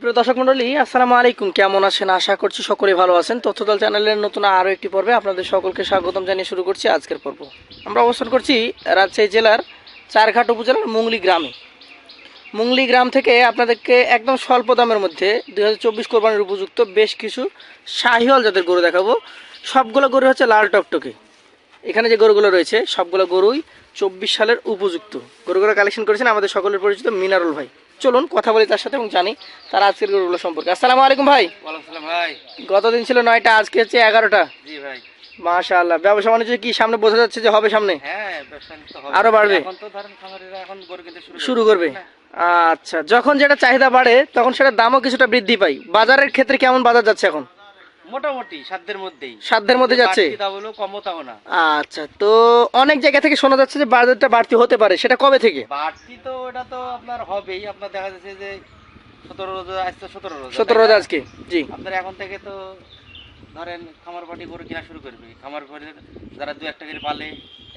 সুপ্রিয় দর্শক মন্ডলী, আসসালামু আলাইকুম। কেমন আছেন? আশা করছি সকলে ভালো আছেন। তথ্যদল চ্যানেলের নতুন আরও একটি পর্বে আপনাদের সকলকে স্বাগতম জানিয়ে শুরু করছি আজকের পর্ব। আমরা অবস্থান করছি রাজশাহী জেলার চারঘাট উপজেলার মুংলি গ্রামে। মুংলি গ্রাম থেকে আপনাদেরকে একদম স্বল্প দামের মধ্যে দুই হাজার চব্বিশ কোরবানির উপযুক্ত বেশ কিছু শাহিওয়াল জাতের গরু দেখাবো। সবগুলো গরু হচ্ছে লাল টকটকে। এখানে যে গরুগুলো রয়েছে, সবগুলো গরুই চব্বিশ সালের উপযুক্ত। গরুগুলো কালেকশন করেছেন আমাদের সকলের পরিচিত মিনারুল ভাই। চলুন কথা বলি তার সাথে এবং জানি তার আজকের গরুগুলো সম্পর্কে। আসসালামু আলাইকুম ভাই। ভাই। গতদিন ছিল নয়টা আজকে হচ্ছে এগারোটা। জি ভাই। মাশাআল্লাহ ব্যবসা বাণিজ্য কি সামনে বোঝা যাচ্ছে যে হবে সামনে? হ্যাঁ আরও বাড়বে? এখন তো ধরেন খামারিরা এখন গরু কিনতে শুরু শুরু করবে। আচ্ছা যখন যেটা চাহিদা বাড়ে তখন সেটা দামও কিছুটা বৃদ্ধি পাই বাজারের ক্ষেত্রে কেমন বাজার যাচ্ছে এখন? মোটামুটি সাধ্যের মধ্যেই। সাধ্যের মধ্যে যাচ্ছে? বাড়তি তা বলো কমও তাও না। আচ্ছা তো অনেক জায়গা থেকে শোনা যাচ্ছে যে বাজারটা বাড়তি হতে পারে সেটা কবে থেকে? বাড়তি তো এটা তো আপনার হবেই। আপনার দেখা যাচ্ছে যে সতেরো রোজা আসছে সতেরো রোজা। সতেরো তাই আজকে জি। আপনার এখন থেকে তো ধরেন খামার পাটি গরু কিনা শুরু করবে। খামার যারা দু একটা করে পালে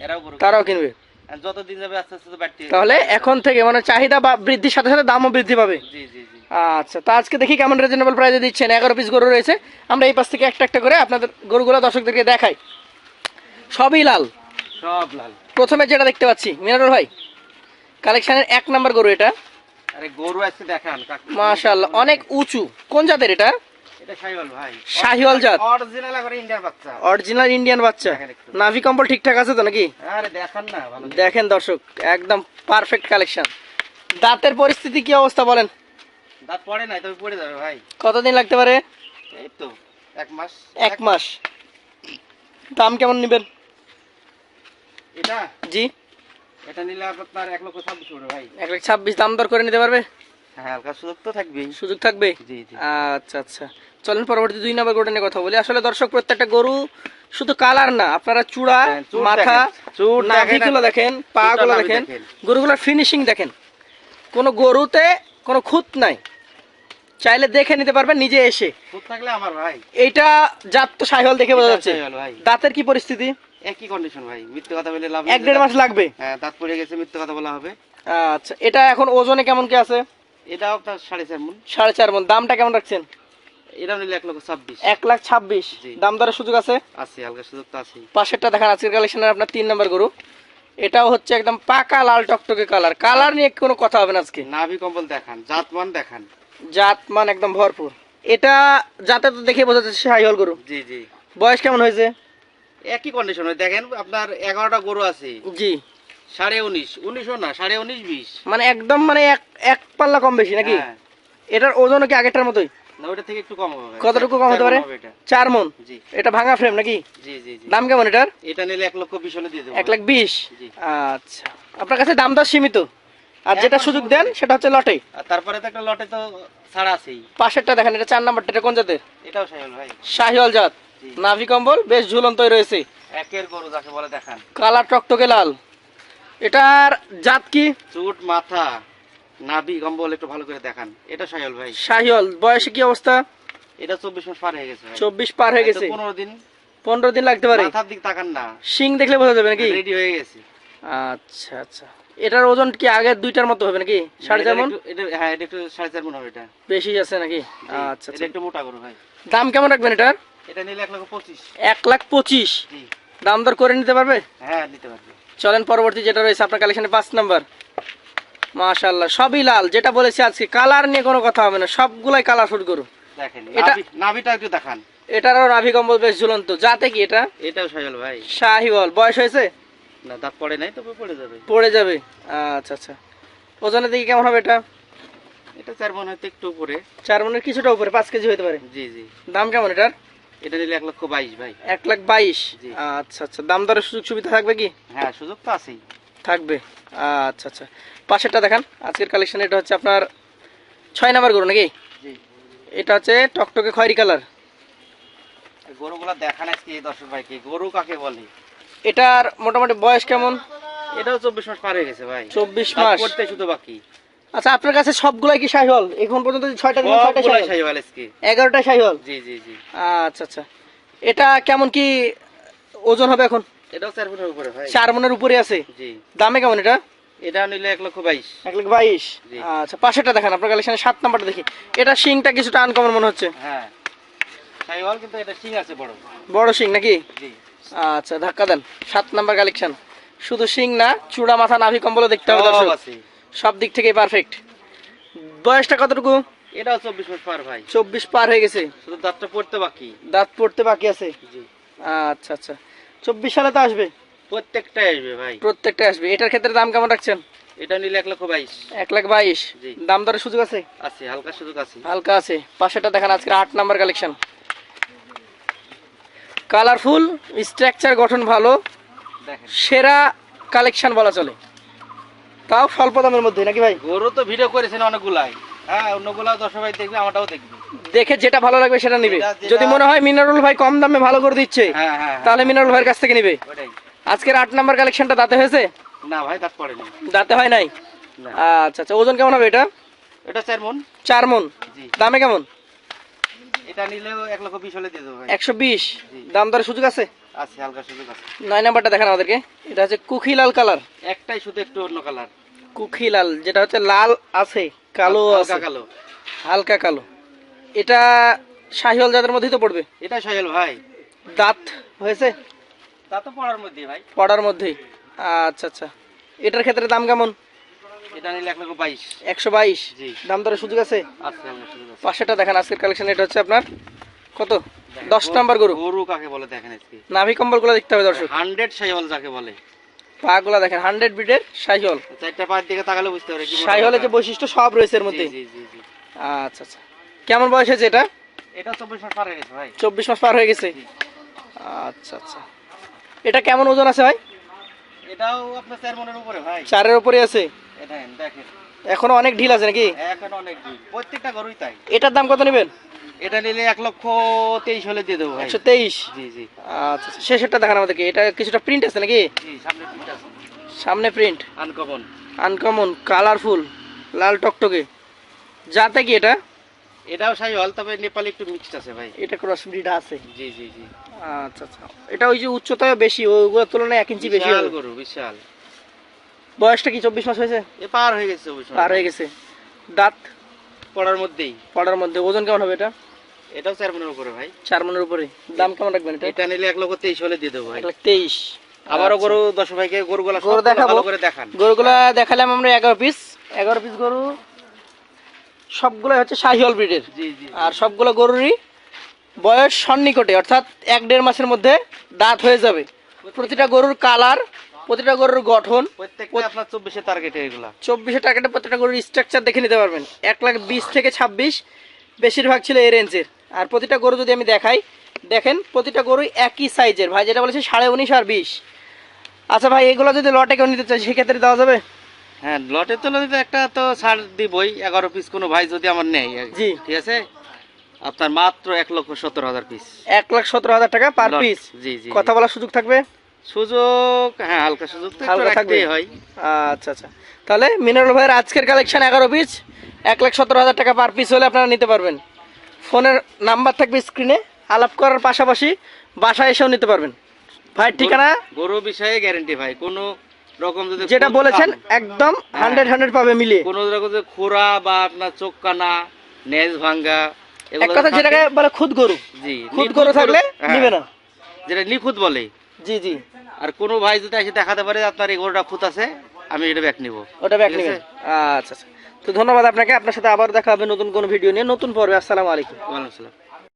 এরাও গরু তারাও কিনবে। আর যতদিন যাবে আস্তে আস্তে বাড়তি তাহলে এখন থেকে মানে চাহিদা বা বৃদ্ধির সাথে সাথে দামও বৃদ্ধি পাবে। জি জি জি। আচ্ছা তো আজকে দেখি কেমন রিজনেবল প্রাইসে দিচ্ছেন। এগারো পিস গরু রয়েছে। আমরা এই পাশ থেকে একটা একটা করে আপনাদের গরুগুলো দর্শকদেরকে দেখাই। সবই লাল। সব লাল। প্রথমে যেটা দেখতে পাচ্ছি মিনারুল ভাই কালেকশনের এক নাম্বার গরু এটা। আরে গরু আজকে দেখান কাকু। মাশাআল্লাহ অনেক উঁচু। কোন জাতের এটা? এটা শাহিওয়াল ভাই। শাহিওয়াল জাত? অরিজিনাল করে ইন্ডিয়ান বাচ্চা। অরিজিনাল ইন্ডিয়ান বাচ্চা। নাভি কম্বল ঠিকঠাক আছে তো নাকি? আরে দেখান না ভালো দেখেন দর্শক একদম পারফেক্ট কালেকশন দাঁতের পরিস্থিতি কি অবস্থা বলেন? দাঁত পড়ে নাই তবে পড়ে যাবে ভাই। কতদিন লাগতে পারে? এই তো এক মাস। এক মাস। দাম কেমন নেবেন? এটা? জি। এটা নিলে আপনার এক লক্ষ ছাব্বিশ পড়বে ভাই। এক লাখ ছাব্বিশ দাম দর করে নিতে পারবে? হ্যাঁ হালকা সুযোগ তো থাকবেই। সুযোগ থাকবে? জি জি। আচ্ছা আচ্ছা। চলেন পরবর্তী দুই নম্বর গরুটা নিয়ে কথা বলি। আসলে দর্শক প্রত্যেকটা গরু শুধু কালার না আপনারা চূড়া হ্যাঁ, মাথা দেখেন, নাভিগুলো পা গুলো দেখেন দেখেন। গরুগুলোর ফিনিশিং দেখেন। কোনো গরুতে কোনো খুঁত নাই। চাইলে দেখে নিতে পারবেন নিজে এসে। থাকলে আমার ভাই। এইটা জাত তো সাইহল দেখে বোঝা যাচ্ছে। ভাই। দাঁতের কি পরিস্থিতি? একই কন্ডিশন ভাই মিথ্যে কথা বলে লাভ এক দেড় মাস লাগবে। হ্যাঁ দাঁত পড়ে গেছে মিথ্যে কথা বলা হবে। আচ্ছা এটা এখন ওজনে কেমন কি আছে? এটাও আপনার সাড়ে চার মন। সাড়ে চার মন। দামটা কেমন রাখছেন? নিলে এক লক্ষ ছাব্বিশ। এক লাখ ছাব্বিশ। দাম দরের সুযোগ আছে? আছে হালকা সুযোগ তো পাশেরটা দেখেন আজকের কালেকশনের আপনার তিন নম্বর গরু। এটাও হচ্ছে একদম পাকা লাল টকটকে কালার কালার নিয়ে কোনো কথা হবে না আজকে। নাভি কম্বল দেখান জাতমান দেখান। জাত মান একদম ভরপুর। এটা যাতে তো দেখে বোঝা যাচ্ছে হাইহল গরু। জি জি। বয়স কেমন হয়েছে? একই কন্ডিশন দেখেন আপনার এগারোটা গরু আছে। জি। সাড়ে উনিশ। উনিশও না সাড়ে উনিশ বিশ। মানে একদম মানে এক এক পাল্লা কম বেশি নাকি? হ্যাঁ। এটার ওজন কি আগেরটার মতোই? না ওটা থেকে একটু কম হবে। কতটুকু কম হতে পারে? চার মন? জি। এটা ভাঙা ফ্রেম নাকি? জি জি দাম কেমন এটার? এটা নিলে এক লক্ষ বিশ হলে দিয়ে দেবো। এক লাখ বিশ। আচ্ছা। আপনার কাছে দাম দর সীমিত? আর যেটা সুযোগ দেন সেটা হচ্ছে লটে। আর তারপরে তো একটা লটে তো ছাড়া আছেই। পাশেরটা দেখেন এটা চার নাম্বারটা এটা কোন জাতের? এটাও সাহেল ভাই। শাহিওয়াল জাত। নাভি কম্বল বেশ ঝুলন্তই রয়েছে। একের গরু যাকে বলে দেখান। কালার টকটকে লাল। এটার জাত কি? চুট মাথা। নাভি কম্বল একটু ভালো করে দেখান। এটা সাহেল ভাই। শাহিওয়াল বয়সে কি অবস্থা? এটা চব্বিশ মাস পার হয়ে গেছে ভাই। চব্বিশ পার হয়ে গেছে। পনেরো দিন। পনেরো দিন লাগতে পারে। মাথার দিক তাকান না। শিং দেখলে বোঝা যাবে নাকি? রেডি হয়ে গেছে। আচ্ছা আচ্ছা। এটার ওজন কি আগের দুইটার মতো হবে নাকি? সাড়ে চার মন? এটা হ্যাঁ এটা একটু সাড়ে চার মন হবে এটা। বেশি আছে নাকি? আচ্ছা এটা আচ্ছা। একটু মোটা গরু ভাই। দাম কেমন রাখবেন এটার? এটা নিলে এক লক্ষ পঁচিশ। এক লাখ পঁচিশ? দাম দর করে নিতে পারবে? হ্যাঁ নিতে পারবে। চলেন পরবর্তী যেটা রয়েছে আপনার কালেকশনে পাঁচ নাম্বার। মাশাল্লাহ সবই লাল। যেটা বলেছি আজকে কালার নিয়ে কোনো কথা হবে না। সবগুলাই কালার শুট করু দেখেন এটা- নাভিটা একটু দেখান। এটারও নাভি কম্বল বেশ ঝুলন্ত। যাতে কি এটা? এটাও সাহেল ভাই। শাহিওয়াল। বয়স হয়েছে? না দাঁত পড়ে নাই তবে পড়ে যাবে। পড়ে যাবে। আচ্ছা আচ্ছা। ওজনের দিকে কেমন হবে এটা? এটা চার মন হয়তো একটু উপরে। চার মনের কিছুটা উপরে পাঁচ কেজি হতে পারে। জি জি। দাম কেমন এটার? এটা নিলে এক লক্ষ বাইশ ভাই। এক লাখ বাইশ। আচ্ছা আচ্ছা। দাম দরের সুযোগ সুবিধা থাকবে কি? হ্যাঁ সুযোগ তো আছেই। থাকবে। আচ্ছা আচ্ছা। পাশেরটা দেখান। আজকের কালেকশন এটা হচ্ছে আপনার ছয় নাম্বার গরু নাকি? জি। এটা হচ্ছে টকটকে খয়েরি কালার। গরুগুলা দেখান আজকে দর্শক ভাইকে। গরু কাকে বলে? এটার মোটামুটি বয়স কেমন? এটাও চব্বিশ মাস পার হয়ে গেছে ভাই। চব্বিশ মাস। করতে শুধু বাকি। আচ্ছা আপনার কাছে সবগুলাই কি শাহিওয়াল? এখন পর্যন্ত ছয়টা দিন ছয়টা শাহিওয়াল? আজকে। এগারোটা শাহিওয়াল? জি জি জি। আচ্ছা আচ্ছা। এটা কেমন কি ওজন হবে এখন? এটাও চার ফুটের উপরে ভাই। চার মনের উপরে আছে? জি। দামে কেমন এটা? এটা নিলে এক লক্ষ বাইশ। এক লাখ বাইশ? আচ্ছা পাশেরটা দেখেন আপনার কালেকশনে সাত নাম্বারটা দেখি। এটা শিংটা কিছুটা আনকমন মনে হচ্ছে। হ্যাঁ। সাইওয়াল কিন্তু এটা সিং আছে বড়। বড় শিং নাকি? জি। আচ্ছা ধাক্কা দেন। সাত নাম্বার কালেকশন শুধু শিং না চূড়া মাথা নাভি কম্বলও দেখতে হবে দর্শক। সব দিক থেকে পারফেক্ট বয়সটা কতটুকু? এটাও চব্বিশ মাস পার ভাই। চব্বিশ পার হয়ে গেছে। শুধু দাঁতটা পড়তে বাকি। দাঁত পড়তে বাকি আছে? জি। আচ্ছা আচ্ছা। চব্বিশ সালে তো আসবে? প্রত্যেকটাই আসবে ভাই। প্রত্যেকটা আসবে। এটার ক্ষেত্রে দাম কেমন রাখছেন? এটা নিলে এক লক্ষ বাইশ। এক লাখ বাইশ। জি। দাম দরের সুযোগ আছে? আছে হালকা সুযোগ আছে। হালকা আছে। পাশেটা দেখেন আজকে আট নাম্বার কালেকশন কালারফুল স্ট্রাকচার গঠন ভালো সেরা কালেকশন বলা চলে। তাও স্বল্প দামের মধ্যে নাকি ভাই? গরু তো ভিডিও করেছেন অনেকগুলাই। হ্যাঁ অন্যগুলা দশ ভাই দেখবে আমারটাও দেখবে। দেখে যেটা ভালো লাগবে সেটা নিবে। যদি মনে হয় মিনারুল ভাই কম দামে ভালো করে দিচ্ছে হ্যাঁ হ্যাঁ তাহলে মিনারুল ভাইয়ের কাছ থেকে নিবে। আজকের আট নাম্বার কালেকশনটা দাঁতে হয়েছে? না ভাই দাঁত পড়েনি। দাঁতে হয় নাই? আচ্ছা আচ্ছা ওজন কেমন হবে এটা? এটা চার মন। চার মন। দামে কেমন? এটা নিলেও এক লক্ষ বিশ হলে দিয়ে দেবো ভাই। একশো বিশ। দাম দরের সুযোগ আছে? আছে হালকা সুযোগ আছে। নয় নাম্বারটা দেখেন আমাদেরকে। এটা হচ্ছে কুখিলাল কালার। একটাই শুধু একটু অন্য কালার। কুখিলাল যেটা হচ্ছে লাল আছে কালো আছে। হালকা কালো। হালকা কালো। এটা শাহিওয়াল জাতের মধ্যেই তো পড়বে। এটা সাহেল ভাই। দাঁত হয়েছে? তা তো পড়ার মধ্যে ভাই। পড়ার মধ্যেই। আচ্ছা আচ্ছা। এটার ক্ষেত্রে দাম কেমন? এটা নিলে এক লক্ষ বাইশ। একশো বাইশ। দাম দরের সুযোগ আছে? আছে হালকা সুযোগ আছে। পাশেটা দেখেন আজকের কালেকশন এটা হচ্ছে আপনার কত? দশ নাম্বার গরু। গরু কাকে বলে দেখেন আজকে? নাভি কম্বলগুলো দেখতে হবে দর্শক। হান্ড্রেড সাইওয়াল যাকে বলে। পাগুলা দেখেন হান্ড্রেড বিটের শাহিওয়াল। চারটা পায়ের দিকে তাকালে বুঝতে পারে কি যে বৈশিষ্ট্য সব রয়েছে এর মধ্যে। আচ্ছা আচ্ছা। কেমন বয়স হয়েছে এটা? এটা চব্বিশ মাস পার হয়ে গেছে ভাই। চব্বিশ মাস পার হয়ে গেছে। আচ্ছা আচ্ছা। এটা কেমন ওজন আছে ভাই? এটাও আপনার চার মনের উপরে ভাই। চারের উপরে আছে? এখনও অনেক ঢিল আছে নাকি? এখন অনেক দিন প্রত্যেকটা গরুই তাই। এটার দাম কত নেবেন? এটা নিলে এক লক্ষ তেইশ হলে দিয়ে দেবো একশো তেইশ? জি জি। আচ্ছা আচ্ছা। শেষেরটা দেখান আমাদেরকে। এটা কিছুটা প্রিন্ট আছে নাকি? সামনে তিনটা আছে। সামনে প্রিন্ট আনকমন আনকমন কালারফুল লাল টকটকে। যাতে কি এটা? এটাও সাই হল তবে নেপালি একটু মিক্সড আছে ভাই। এটা ক্রস ব্রিড আছে। জি জি জি। আচ্ছা আচ্ছা। এটা ওই যে উচ্চতা বেশি ওগুলোর তুলনায় এক ইঞ্চি বেশি। গরু বিশাল। বয়সটা কি চব্বিশ মাস হয়েছে? এ পার হয়ে গেছে চব্বিশ মাস। পার হয়ে গেছে। দাঁত? পড়ার মধ্যেই। পড়ার মধ্যে। ওজন কেমন হবে এটা? এটাও চার মনের উপরে ভাই। চার মনের উপরে। দাম কেমন রাখবেন এটা? এটা নিলে এক লক্ষ তেইশ হলে দিয়ে দেবো ভাই। এক লাখ তেইশ। আবারও আচ্ছা। গরু দশ ভাইকে গরুগুলা গরু দেখাবো। করে দেখান। গরুগুলা দেখালাম আমরা এগারো পিস এগারো পিস গরু। সবগুলো হচ্ছে শাহিওয়াল ব্রিডের। আর সবগুলো গরুরই বয়স সন্নিকটে অর্থাৎ এক দেড় মাসের মধ্যে দাঁত হয়ে যাবে। প্রতিটা গরুর কালার প্রতিটা গরুর গঠন আপনার চব্বিশে টার্গেটে এগুলা। চব্বিশে প্রতিটা গরুর স্ট্রাকচার দেখে নিতে পারবেন। এক লাখ বিশ থেকে ছাব্বিশ বেশিরভাগ ছিল এই রেঞ্জের আর প্রতিটা গরু যদি আমি দেখাই দেখেন প্রতিটা গরুই একই সাইজের ভাই যেটা বলেছে সাড়ে উনিশ আর বিশ। আচ্ছা ভাই এগুলো যদি লটে কেউ নিতে চাই সেক্ষেত্রে দেওয়া যাবে? হ্যাঁ লটের তুলনায় একটা তো ছাড় দিবই এগারো পিস কোনো ভাই যদি আমার নেই জি। ঠিক আছে? আপনার মাত্র এক লক্ষ সত্তর হাজার পিস এক লাখ সতেরো হাজার টাকা পার পিস জি জি। কথা বলার সুযোগ থাকবে? সুযোগ হ্যাঁ হালকা সুযোগ তো একটু? রাখতেই হয়। আচ্ছা আচ্ছা। তাহলে মিনারুল ভাইয়ের আজকের কালেকশন এগারো পিস এক লাখ সতেরো হাজার টাকা পার পিস হলে আপনারা নিতে পারবেন। ফোনের নাম্বার থাকবে স্ক্রিনে আলাপ করার পাশাপাশি বাসায় এসেও নিতে পারবেন। ভাইয়ের ঠিকানা? গরু বিষয়ে গ্যারেন্টি ভাই। কোনো রকম যদি যেটা বলেছেন একদম হ্যাঁ। হান্ড্রেড হান্ড্রেড পাবে মিলিয়ে। কোনো রকম যদি খোরা বা আপনার চোখ কানা নেজ ভাঙ্গা এক কথা যেটাকে বলে খুদ গরু। জি খুদ গরু থাকলে হ্যাঁ, নিবে না। যেটা নিখুঁত বলে। জি জি। আর কোনো ভাই যদি এসে দেখাতে পারে আপনার এই গরুটা ফুত আছে আমি এটা ব্যাক নিব। ওটা ব্যাক নিবেন? আচ্ছা আচ্ছা। তো ধন্যবাদ আপনাকে। আপনার সাথে আবার দেখা হবে নতুন কোনো ভিডিও নিয়ে। নতুন পর্বে। আসসালামু আলাইকুম। ওয়ালাইকুম আসসালাম।